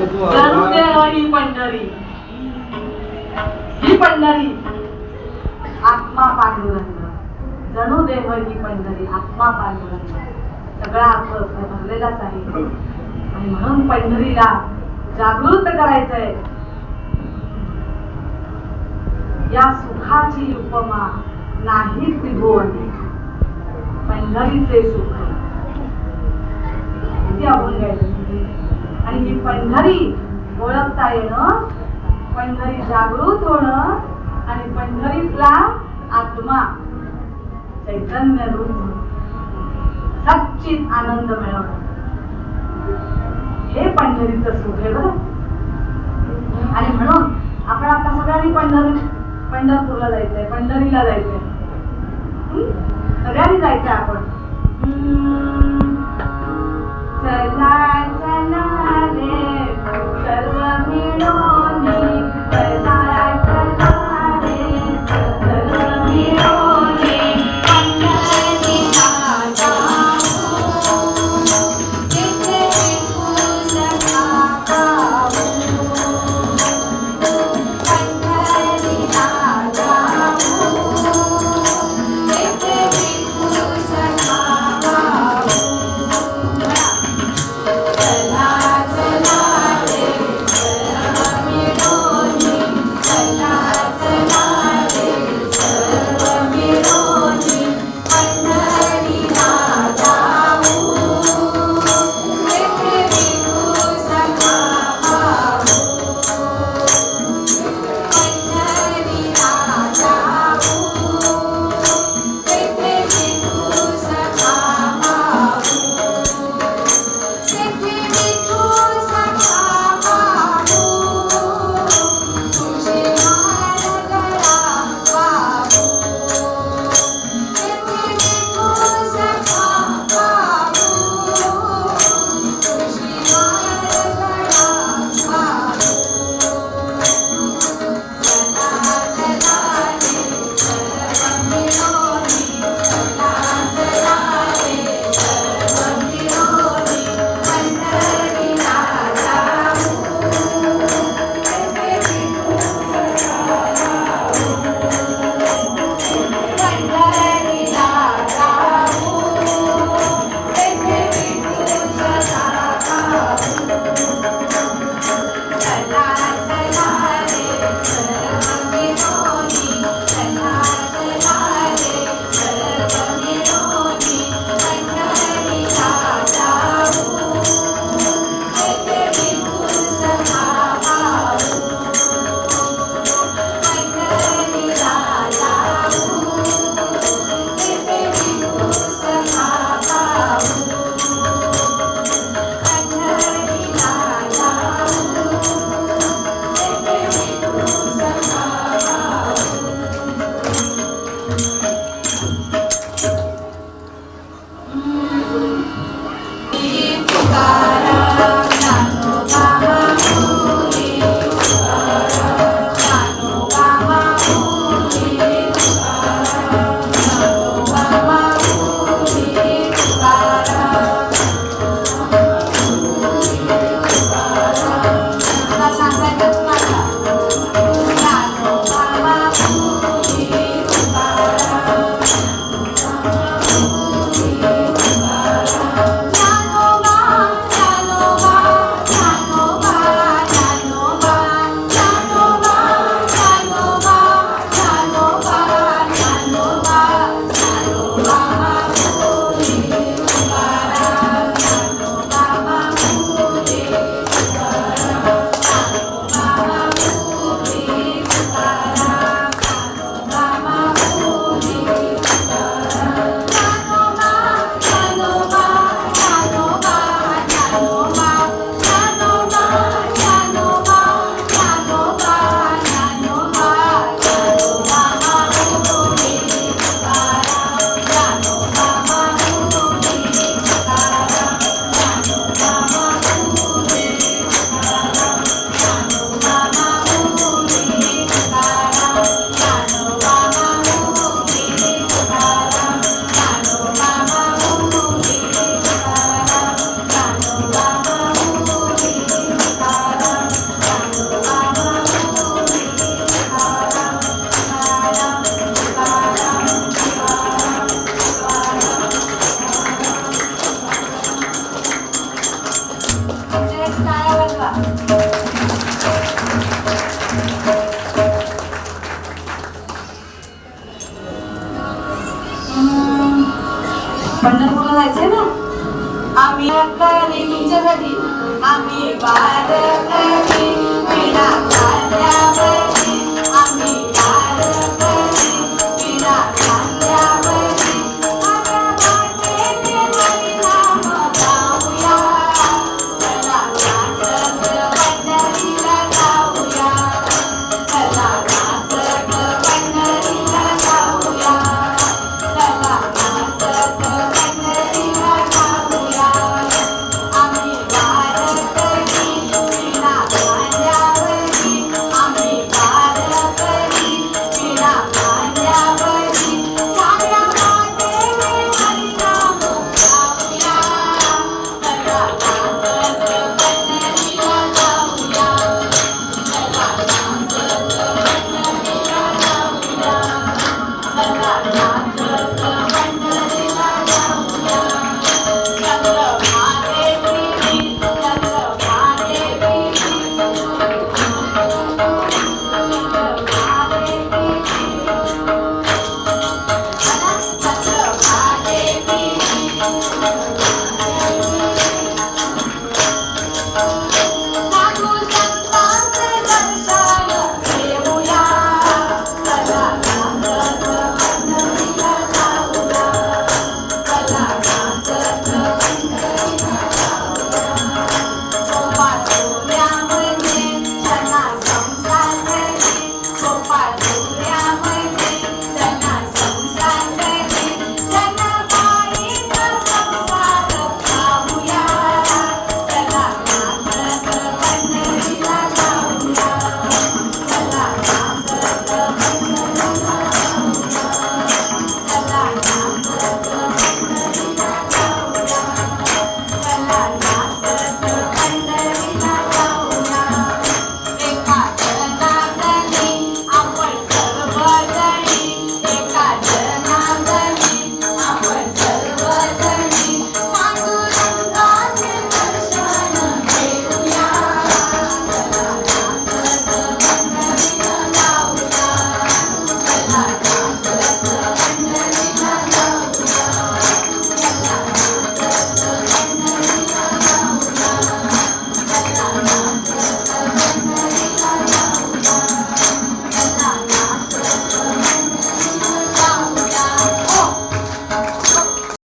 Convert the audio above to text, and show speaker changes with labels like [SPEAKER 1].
[SPEAKER 1] जणू देव पंढरी. ही पंढरी. आत्मा पांडुरंग. जणू देव ही पंढरी आत्मा पांडुरंग. सगळा आत्म भरलेलाच आहे. आणि म्हणून पंढरीला जागृत करायचंय. या सुखाची उपमा नाही त्रिभुवन पंढरीचे सुख. किती अभंग आहे पंढरी ओळखता येणं पंढरी जागृत होणं आणि पंढरीतला आत्मा चैतन्य रूप. सच्चित आनंद मिळवणं. हे पंढरीचं सुख आहे बरं. आणि म्हणून आपण आता सगळ्यांनी पंढरी पंढरपूरला जायचंय पंढरीला जायचंय. सगळ्यांनी जायचंय आपण. चला चला रे. पंढरपूरला जायचंय ना आम्ही अक्काने तुमच्या घरी. आम्ही बाळकरी आम्ही